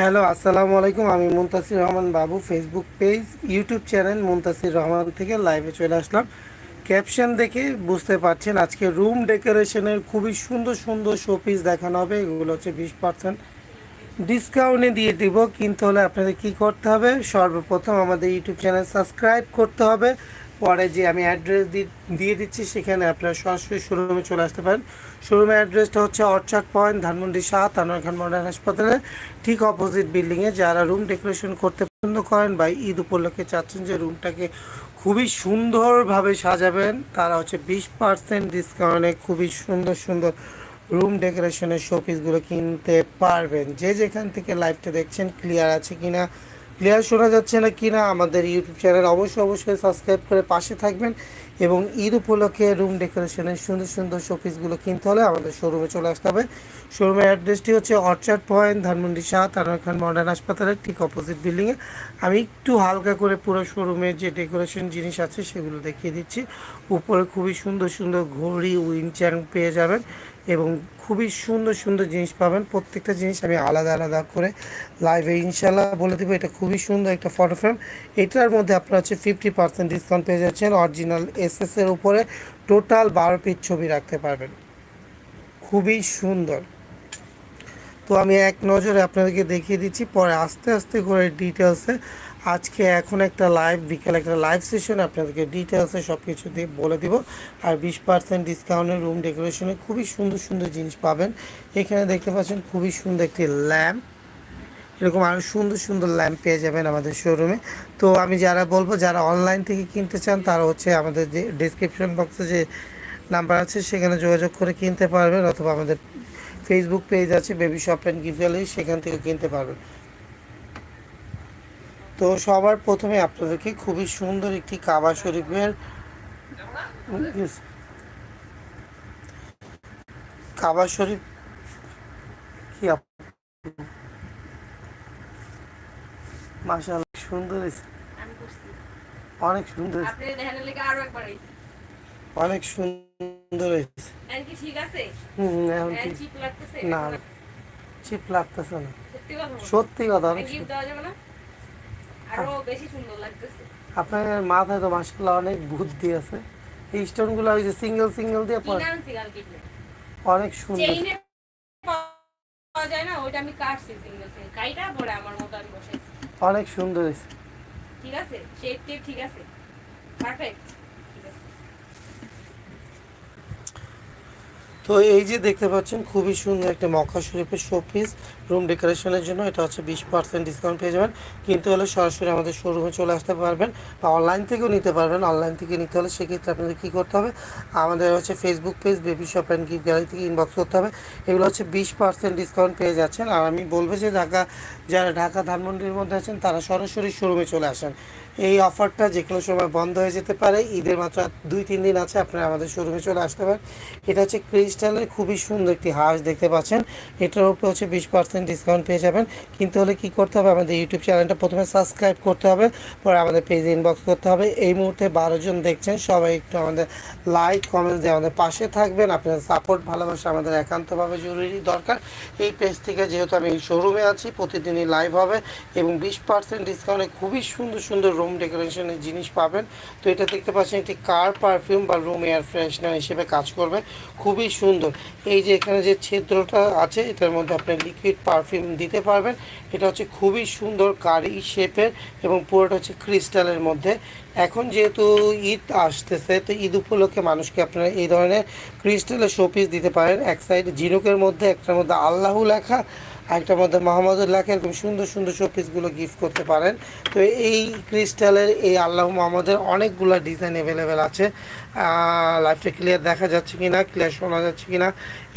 Hello, আসসালামু আলাইকুম। আমি Muntasir Rahman Babu Facebook page YouTube channel Muntasir Rahman থেকে লাইভে চলে আসলাম। ক্যাপশন দেখে বুঝতে পারছেন আজকে রুম ডেকোরেশনের খুবই সুন্দর সুন্দর শোপিস দেখানো হবে। এগুলো হচ্ছে বিশ পার্সেন্ট ডিসকাউন্টে দিয়ে দিব। কিন্তু হলে আপনাদের কি করতে হবে? সর্বপ্রথম আমাদের ইউটিউব চ্যানেল সাবস্ক্রাইব করতে হবে। পরে যে আমি অ্যাড্রেস দিয়ে দিচ্ছি, সেখানে আপনারা সরাসরি শোরুমে চলে আসতে পারেন। শোরুমের অ্যাড্রেসটা হচ্ছে অর্চার্ড পয়েন্ট ধানমন্ডি সাত আনোয়ার খান মডার্ন হাসপাতালের ঠিক অপোজিট বিল্ডিংয়ে যারা রুম ডেকোরেশন করতে পছন্দ করেন বা ঈদ উপলক্ষে চাচ্ছেন যে রুমটাকে খুবই সুন্দরভাবে সাজাবেন, তারা হচ্ছে বিশ পার্সেন্ট ডিসকাউন্টে খুবই সুন্দর সুন্দর রুম ডেকোরেশনের শোপিসগুলো কিনতে পারবেন। যে যেখান থেকে লাইভটা দেখছেন ক্লিয়ার আছে কিনা ক্লিয়ার শোনা যাচ্ছে না কিনা আমাদের ইউটিউব চ্যানেল অবশ্যই অবশ্যই সাবস্ক্রাইব করে পাশে থাকবেন এবং ঈদ উপলক্ষে রুম ডেকোরেশনের সুন্দর সুন্দর শোপিসগুলো কিনতে হলে আমাদের শোরুমে চলে আসতে হবে। শোরুমের অ্যাড্রেসটি হচ্ছে অর্চার্ড পয়েন্ট ধানমন্ডি সাত আনোয়ার খান মডার্ন হাসপাতালের ঠিক অপোজিট বিল্ডিংয়ে আমি একটু হালকা করে পুরো শোরুমের যে ডেকোরেশন জিনিস আছে সেগুলো দেখিয়ে দিচ্ছি। উপরে খুবই সুন্দর সুন্দর ঘড়ি উইনচ্যাং পেয়ে যাবেন। এবং খুবই সুন্দর সুন্দর জিনিস পাবেন। প্রত্যেকটা জিনিস আমি আলাদা আলাদা করে লাইভে ইনশাল্লাহ বলে দেবো। এটা খুবই সুন্দর একটা ফটো ফ্রেম এটার মধ্যে আপনারা হচ্ছে ফিফটি পার্সেন্ট ডিসকাউন্ট পেয়ে যাচ্ছেন। অরিজিনাল এসএস এর উপরে টোটাল বারো পিস ছবি রাখতে পারবেন। খুবই সুন্দর। তো আমি এক নজরে আপনাদেরকে দেখিয়ে দিচ্ছি। পরে আস্তে আস্তে করে ডিটেলসে আজকে এখন একটা লাইভ বিকেল একটা লাইভ সেশন আপনাদেরকে ডিটেলসে সব কিছু দিয়ে বলে দিব। আর বিশ পার্সেন্ট ডিসকাউন্টের রুম ডেকোরেশনে খুবই সুন্দর সুন্দর জিনিস পাবেন। এখানে দেখতে পাচ্ছেন খুবই সুন্দর একটি ল্যাম্প এরকম আরও সুন্দর সুন্দর ল্যাম্প পেয়ে যাবেন আমাদের শোরুমে তো আমি যারা বলব, যারা অনলাইন থেকে কিনতে চান, তারা হচ্ছে আমাদের যে ডিসক্রিপশন বক্সে যে নাম্বার আছে, সেখানে যোগাযোগ করে কিনতে পারবেন। অথবা আমাদের ফেসবুক পেজ আছে বেবি শপ অ্যান্ড গিফট সেখান থেকে কিনতে পারবেন। তো সবার প্রথমে আপনাদেরকে খুবই সুন্দর একটি কাবা শরীফের কাবা শরীফ কি মাশাআল্লাহ সুন্দর অনেক সুন্দর অনেক সুন্দর হয়েছে। হুম এখন না চিপ লাগতেছে না। সত্যি কথা অনেক সুন্দর। আপনার মাথায় তো মাসাল্লাহ অনেক বুদ্ধি আছে। এই স্টোনগুলো ওই যে সিঙ্গেল সিঙ্গেল দিয়ে পরে অনেক সুন্দর। যায় না ওইটা আমি কাটছি সিঙ্গেল সিঙ্গেল কাইটা পরে আমার মতো আমি বসাইছি। অনেক সুন্দর হয়েছে। ঠিক আছে? শেপ টেপ ঠিক আছে? পারফেক্ট ঠিক আছে তো এই যে দেখতে পাচ্ছেন, খুবই সুন্দর একটা মক্কা শরীফের শোপিস রুম ডেকোরেশনের জন্য এটা হচ্ছে বিশ পার্সেন্ট ডিসকাউন্ট পেয়ে যাবেন। কিন্তু হলে সরাসরি আমাদের শোরুমে চলে আসতে পারবেন বা অনলাইন থেকেও নিতে পারবেন। অনলাইন থেকে নিতে হলে সেক্ষেত্রে আপনাদের কী করতে হবে? আমাদের হচ্ছে Facebook page baby shop and gift gallery থেকে ইনবক্স করতে হবে। এগুলো হচ্ছে বিশ পার্সেন্ট ডিসকাউন্ট পেয়ে যাচ্ছেন। আর আমি বলব যে ঢাকা, যারা ঢাকা ধানমন্ডির মধ্যে আছেন, তারা সরাসরি শোরুমে চলে আসেন। এই অফারটা যে কোনো সময় বন্ধ হয়ে যেতে পারে। ঈদের মাত্র দুই তিন দিন আছে, আপনারা আমাদের শোরুমে চলে আসতে পারেন। এটা হচ্ছে ক্রিস্টালের খুবই সুন্দর একটি হাঁস দেখতে পাচ্ছেন। এটার উপরে হচ্ছে বিশ পার্সেন্ট ডিসকাউন্ট পেয়ে যাবেন। কিন্তু হলে কী করতে হবে? আমাদের ইউটিউব চ্যানেলটা প্রথমে সাবস্ক্রাইব করতে হবে। পরে আমাদের পেজে ইনবক্স করতে হবে। এই মুহূর্তে বারো জন দেখছেন। সবাই একটু আমাদের লাইক কমেন্টস দিয়ে আমাদের পাশে থাকবেন। আপনাদের সাপোর্ট ভালোবাসা আমাদের একান্তভাবে জরুরি দরকার। এই পেজ থেকে যেহেতু আমি এই শোরুমে আছি, প্রতিদিনই লাইভ হবে এবং বিশ পার্সেন্ট ডিসকাউন্টে খুবই সুন্দর সুন্দর রুম ডেকোরেশনের জিনিস পাবেন। তো এটা দেখতে পাচ্ছেন, একটি কার পারফিউম বা রুম এয়ার ফ্রেশনার হিসেবে কাজ করবে। খুবই সুন্দর এই যে এখানে যে ছিদ্রটা আছে, এটার মধ্যে আপনি লিকুইড পারফিউম দিতে পারবেন। এটা হচ্ছে খুবই সুন্দর কারি শেপের এবং পুরোটা হচ্ছে ক্রিস্টালের মধ্যে। এখন যেহেতু ঈদ আসতেছে, তো ঈদ উপলক্ষে মানুষকে আপনারা এই ধরনের ক্রিস্টালের শোপিস দিতে পারেন। এক সাইড জিরোকের মধ্যে, একটার মধ্যে আল্লাহ লেখা। আরেকটার মধ্যে মোহাম্মদুর লেখা এরকম সুন্দর সুন্দর শোপিসগুলো গিফট করতে পারেন। তো এই ক্রিস্টালের এই আল্লাহ মোহাম্মদের অনেকগুলো ডিজাইন অ্যাভেলেবেল আছে। লাইভটা ক্লিয়ার দেখা যাচ্ছে কি না ক্লিয়ার শোনা যাচ্ছে কি না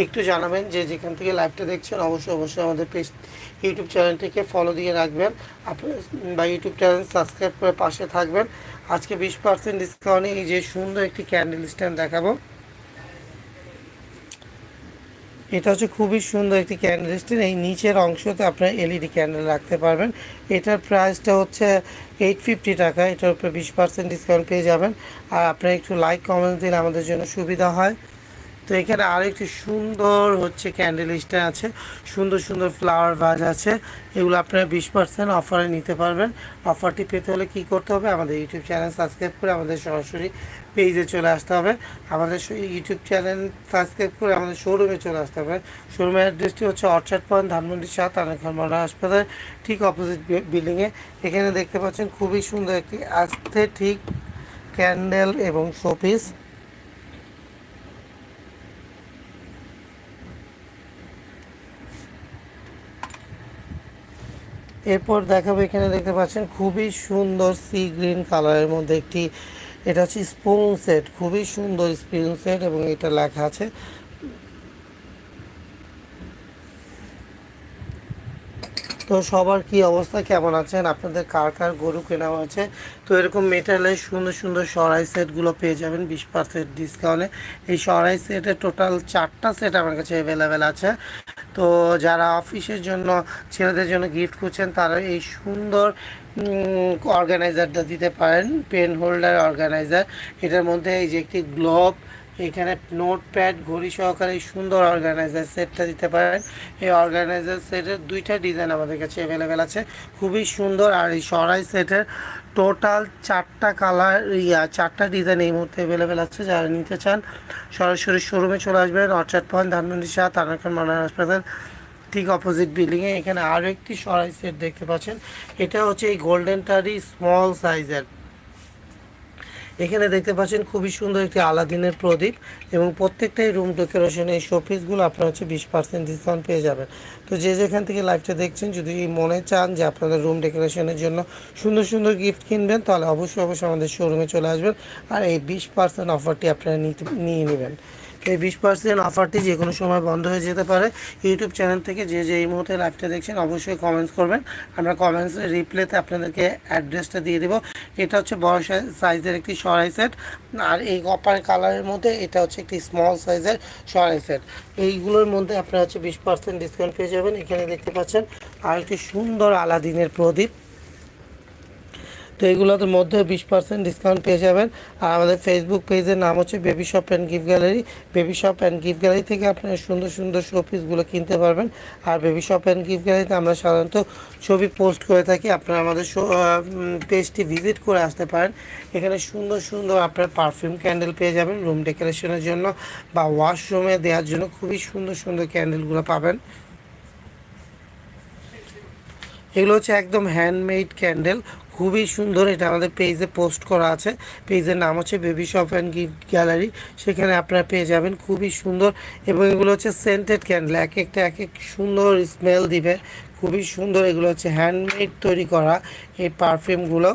একটু জানাবেন যে যেখান থেকে লাইভটা দেখছেন, অবশ্যই অবশ্যই আমাদের পেজ ইউটিউব চ্যানেলটিকে ফলো দিয়ে রাখবেন। আপনি বা ইউটিউব চ্যানেল সাবস্ক্রাইব করে পাশে থাকবেন। আজকে বিশ পার্সেন্ট ডিসকাউন্টে এই যে সুন্দর একটি ক্যান্ডেল স্ট্যান্ড দেখাবো। এটা হচ্ছে খুবই সুন্দর একটি ক্যান্ডেল স্ট্যান্ড এই নিচের অংশতে আপনার এলইডি ক্যান্ডেল রাখতে পারবেন। এটার প্রাইসটা হচ্ছে এইট ফিফটি টাকা। এটার উপরে বিশ পার্সেন্ট ডিসকাউন্ট পেয়ে যাবেন। আর আপনারা একটু লাইক কমেন্ট দিলে আমাদের জন্য সুবিধা হয়। তো এখানে আরেকটি সুন্দর হচ্ছে ক্যান্ডেল স্ট্যান্ড আছে। সুন্দর সুন্দর ফ্লাওয়ার ভাজ আছে। এগুলো আপনারা বিশ পার্সেন্ট অফারে নিতে পারবেন। অফারটি পেতে হলে কি করতে হবে? আমাদের ইউটিউব চ্যানেল সাবস্ক্রাইব করে আমাদের সরাসরি পেজে চলে আসতে হবে। আমাদের ইউটিউব চ্যানেল সাবস্ক্রাইব করে আমাদের শোরুমে চলে আসতে হবে। শোরুমের অ্যাড্রেসটি হচ্ছে অর্চার্ড পয়েন্ট ধানমন্ডি সাত আনেখান মডার হাসপাতাল, ঠিক অপোজিট বিল্ডিংয়ে এখানে দেখতে পাচ্ছেন খুবই সুন্দর একটি আস্তে ঠিক ক্যান্ডেল এবং শোপিস এরপর দেখাবো এখানে দেখতে পাচ্ছেন খুবই সুন্দর সি গ্রিন কালারের মধ্যে একটি এটা হচ্ছে স্পুন সেট খুবই সুন্দর স্পুন সেট এবং এটা লেখা আছে তো সবার কি অবস্থা? কেমন আছেন? আপনাদের কার কার গরু কেনা হয়েছে? তো এরকম মেটালের সুন্দর সুন্দর সরাই সেটগুলো পেয়ে যাবেন, বিশ পার্সেন্ট ডিসকাউন্টে এই সরাই সেটের টোটাল চারটা সেট আমার কাছে অ্যাভেলেবেল আছে। তো যারা অফিসের জন্য, ছেলেদের জন্য গিফট করছেন, তারা এই সুন্দর অর্গানাইজারটা দিতে পারেন পেন হোল্ডার অর্গানাইজার এটার মধ্যে এই যে একটি গ্লোব এখানে নোট প্যাড ঘড়ি সহকারে সুন্দর অর্গানাইজার সেটটা দিতে পারেন। এই অর্গানাইজার সেটের দুইটা ডিজাইন আমাদের কাছে অ্যাভেলেবেল আছে। খুবই সুন্দর আর এই সরাই সেটের টোটাল চারটা কালার ইয়া চারটা ডিজাইন এই মুহূর্তে অ্যাভেলেবেল আছে। যারা নিতে চান, সরাসরি শোরুমে চলে আসবেন। অর্চার্ড পয়েন্ট ধানমন্ডি শাহ তানাখান মনার হাসপাতাল ঠিক অপোজিট বিল্ডিংয়ে এখানে আরও একটি সরাই সেট দেখতে পাচ্ছেন। এটা হচ্ছে এই গোল্ডেন টারি স্মল সাইজের এখানে দেখতে পাচ্ছেন খুবই সুন্দর একটি আলাদিনের প্রদীপ এবং প্রত্যেকটাই রুম ডেকোরেশন এই শোপিসগুলো আপনারা হচ্ছে বিশ পার্সেন্ট ডিসকাউন্ট পেয়ে যাবেন। তো যে যেখান থেকে লাইভটা দেখছেন, যদি মনে চান যে আপনাদের রুম ডেকোরেশনের জন্য সুন্দর সুন্দর গিফট কিনবেন, তাহলে অবশ্যই অবশ্যই আমাদের শোরুমে চলে আসবেন। আর এই বিশ পার্সেন্ট অফারটি আপনারা নিয়ে নেবেন। এই বিশ পার্সেন্ট অফারটি যে কোনো সময় বন্ধ হয়ে যেতে পারে। ইউটিউব চ্যানেল থেকে যে যে এই মুহূর্তে লাইভটা দেখছেন, অবশ্যই কমেন্টস করবেন। আমরা কমেন্টসের রিপ্লেতে আপনাদেরকে অ্যাড্রেসটা দিয়ে দেবো। এটা হচ্ছে বড় সাইজের একটি সরাই সেট আর এই কপার কালারের মধ্যে এটা হচ্ছে একটি স্মল সাইজের সরাই সেট এইগুলোর মধ্যে আপনারা হচ্ছে বিশ পার্সেন্ট ডিসকাউন্ট পেয়ে যাবেন। এখানে দেখতে পাচ্ছেন আর একটি সুন্দর আলাদিনের প্রদীপ। তো এগুলোর মধ্যে বিশ পার্সেন্ট ডিসকাউন্ট পেয়ে যাবেন। আর আমাদের ফেসবুক পেজের নাম হচ্ছে baby shop and gift gallery baby shop and gift gallery থেকে আপনারা সুন্দর সুন্দর শোপিসগুলো কিনতে পারবেন। আর বেবি শপ অ্যান্ড গিফট গ্যালারিতে আমরা সাধারণত ছবি পোস্ট করে থাকি। আপনারা আমাদের পেজটি ভিজিট করে আসতে পারেন। এখানে সুন্দর সুন্দর আপনার পারফিউম ক্যান্ডেল পেয়ে যাবেন রুম ডেকোরেশনের জন্য বা ওয়াশরুমে দেওয়ার জন্য খুবই সুন্দর সুন্দর ক্যান্ডেলগুলো পাবেন। এগুলো হচ্ছে একদম হ্যান্ডমেড ক্যান্ডেল খুবই সুন্দর এটা আমাদের পেজে পোস্ট করা আছে। পেজের নাম হচ্ছে baby shop and gift gallery সেখানে আপনারা পেয়ে যাবেন, খুবই সুন্দর। এবং এগুলো হচ্ছে সেন্টেড ক্যান্ডেল এক একটা, এক এক সুন্দর স্মেল দিবে। খুবই সুন্দর এগুলো হচ্ছে হ্যান্ডমেড তৈরি করা এই পারফিউমগুলো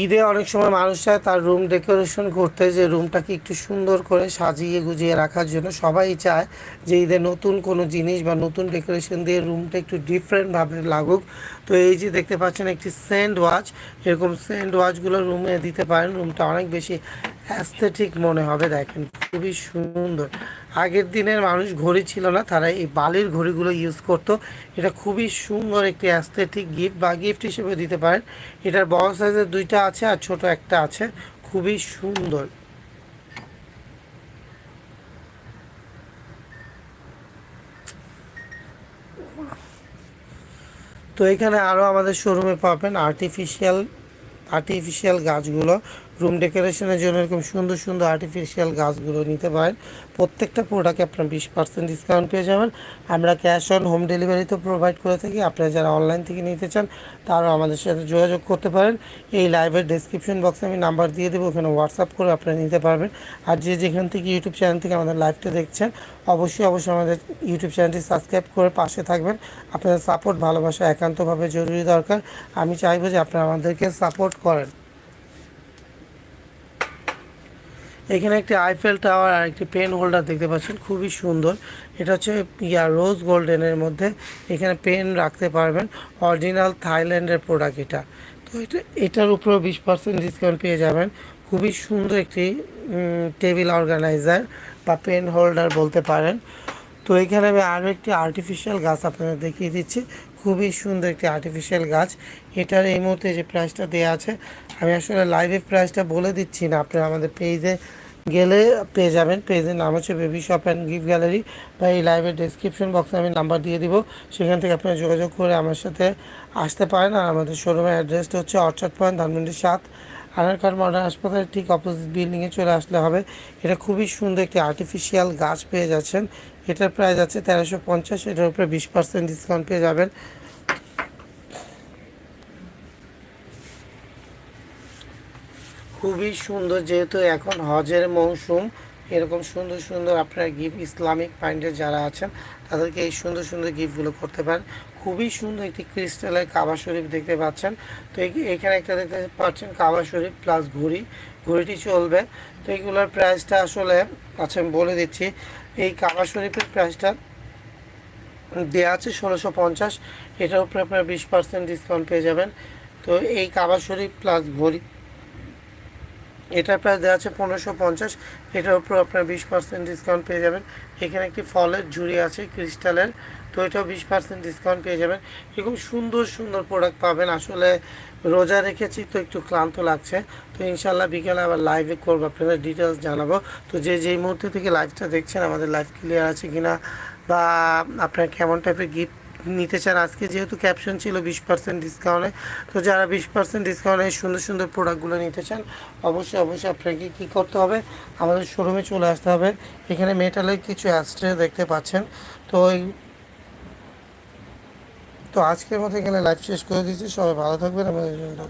ঈদে অনেক সময় মানুষ চায় তার রুম ডেকোরেশন করতে যে রুমটাকে একটু সুন্দর করে সাজিয়ে গুজিয়ে রাখার জন্য। সবাই চায় যে ঈদে নতুন কোনো জিনিস বা নতুন ডেকোরেশন দিয়ে রুমটা একটু ডিফারেন্টভাবে লাগুক। তো এই যে দেখতে পাচ্ছেন একটি সেন্ড ওয়াচ এরকম সেন্ড ওয়াচগুলো রুমে দিতে পারেন। রুমটা অনেক বেশি অ্যাস্থেটিক মনে হবে, দেখেন। খুবই সুন্দর। আগের দিনের মানুষ ঘড়ি ছিল না, তারা এই বালির ঘড়িগুলো ইউজ করতো। এটা খুবই সুন্দর একটি অ্যাস্থেটিক গিফট বা গিফট হিসেবে দিতে পারেন। এটার বড় সাইজের দুইটা আছে আর ছোট একটা আছে। খুবই সুন্দর। তো এখানে আরও আমাদের শোরুমে পাবেন আর্টিফিশিয়াল আর্টিফিশিয়াল গাছগুলো। রুম ডেকোরেশনের জন্য এরকম সুন্দর সুন্দর আর্টিফিশিয়াল গাছগুলো নিতে পারেন। প্রত্যেকটা প্রোডাক্টে আপনার বিশ পার্সেন্ট ডিসকাউন্ট পেয়ে যাবেন। আমরা ক্যাশ অন হোম ডেলিভারি তো প্রোভাইড করে থাকি। আপনারা যারা অনলাইন থেকে নিতে চান, তারাও আমাদের সাথে যোগাযোগ করতে পারেন। এই লাইভের ডিসক্রিপশন বক্সে আমি নাম্বার দিয়ে দেবো, ওখানে হোয়াটসঅ্যাপ করে আপনারা নিতে পারবেন। আর যে যেখান থেকে ইউটিউব চ্যানেল থেকে আমাদের লাইভটা দেখছেন, অবশ্যই অবশ্যই আমাদের ইউটিউব চ্যানেলটি সাবস্ক্রাইব করে পাশে থাকবেন। আপনাদের সাপোর্ট ভালোবাসা একান্তভাবে জরুরি দরকার। আমি চাইব যে আপনারা আমাদেরকে সাপোর্ট করেন। এখানে একটি আইফেল টাওয়ার আর একটি পেন হোল্ডার দেখতে পাচ্ছেন, খুবই সুন্দর। এটা হচ্ছে, ইয়া রোজ গোল্ডেনের মধ্যে এখানে পেন রাখতে পারবেন অরিজিনাল থাইল্যান্ডের প্রোডাক্ট এটা। তো এটা, এটার উপরেও বিশ পার্সেন্ট ডিসকাউন্ট পেয়ে যাবেন। খুবই সুন্দর একটি টেবিল অর্গানাইজার বা পেন হোল্ডার বলতে পারেন। তো এখানে আমি আরও একটি আর্টিফিশিয়াল গাছ আপনাদের দেখিয়ে দিচ্ছি। খুবই সুন্দর একটি আর্টিফিশিয়াল গাছ। এটার এই মুহূর্তে যে প্রাইসটা দেওয়া আছে, আমি আসলে লাইভে প্রাইসটা বলে দিচ্ছি না। আপনারা আমাদের পেজে গেলে পেয়ে যাবেন। পেজের নাম হচ্ছে baby shop and gift gallery বা এই লাইভের ডিসক্রিপশন বক্সে আমি নাম্বার দিয়ে দিব। সেখান থেকে আপনারা যোগাযোগ করে আমার সাথে আসতে পারেন। আর আমাদের শোরুমের অ্যাড্রেসটা হচ্ছে অর্চার্ড পয়েন্ট, ধানমন্ডি সাত। আনারকার মডার্ন হাসপাতালের ঠিক অপোজিট বিল্ডিংয়ে চলে আসলে হবে। এটা খুবই সুন্দর একটি আর্টিফিশিয়াল গাছ পেয়ে যাচ্ছেন। এটার প্রাইস আছে তেরোশো পঞ্চাশ, এটার উপরে বিশ পার্সেন্ট ডিসকাউন্ট পেয়ে যাবেন। খুবই সুন্দর যেহেতু এখন হজের মৌসুম, এরকম সুন্দর সুন্দর আপনার গিফট ইসলামিক মাইন্ডের যারা আছেন, তাদেরকে এই সুন্দর সুন্দর গিফটগুলো করতে পারেন। খুবই সুন্দর একটি ক্রিস্টালের কাবা শরীফ দেখতে পাচ্ছেন। তো এখানে একটা দেখতে পাচ্ছেন কাবা শরীফ প্লাস ঘড়ি। ঘড়িটি চলবে। তো এইগুলোর প্রাইসটা আসলে আচ্ছা আমি বলে দিচ্ছি। এই কাবা শরীফের প্রাইসটা দেওয়া আছে ষোলোশো পঞ্চাশ। এটার উপরে আপনার বিশ পার্সেন্ট ডিসকাউন্ট পেয়ে যাবেন। তো এই কাবা শরীফ প্লাস ঘড়ি, এটার প্রাইস দেওয়া আছে পনেরোশো পঞ্চাশ। এটার উপর আপনার বিশ পার্সেন্ট ডিসকাউন্ট পেয়ে যাবেন। এখানে একটি ফলের ঝুড়ি আছে, ক্রিস্টালের। তো এটাও বিশ পার্সেন্ট ডিসকাউন্ট পেয়ে যাবেন। এরকম সুন্দর সুন্দর প্রোডাক্ট পাবেন। আসলে রোজা রেখেছি তো একটু ক্লান্ত লাগছে। তো ইনশাল্লাহ বিকেলে আবার লাইভে করব, আপনাদের ডিটেলস জানাব। তো যে, যেই মুহূর্তে থেকে লাইভটা দেখছেন, আমাদের লাইভ ক্লিয়ার আছে কিনা বা আপনার কেমন টাইপের গিফট নিতে চান, আজকে যেহেতু ক্যাপশন ছিল বিশ পার্সেন্ট ডিসকাউন্টে তো যারা বিশ পার্সেন্ট ডিসকাউন্টে সুন্দর সুন্দর প্রোডাক্টগুলো নিতে চান, অবশ্যই অবশ্যই আপনাকে কী করতে হবে? আমাদের শোরুমে চলে আসতে হবে। এখানে মেটালের কিছু অ্যাস্ট্রে দেখতে পাচ্ছেন। তো এই তো আজকের মতো এখানে লাইভ শেষ করে দিচ্ছি। সবাই ভালো থাকবেন। আমাদের জন্য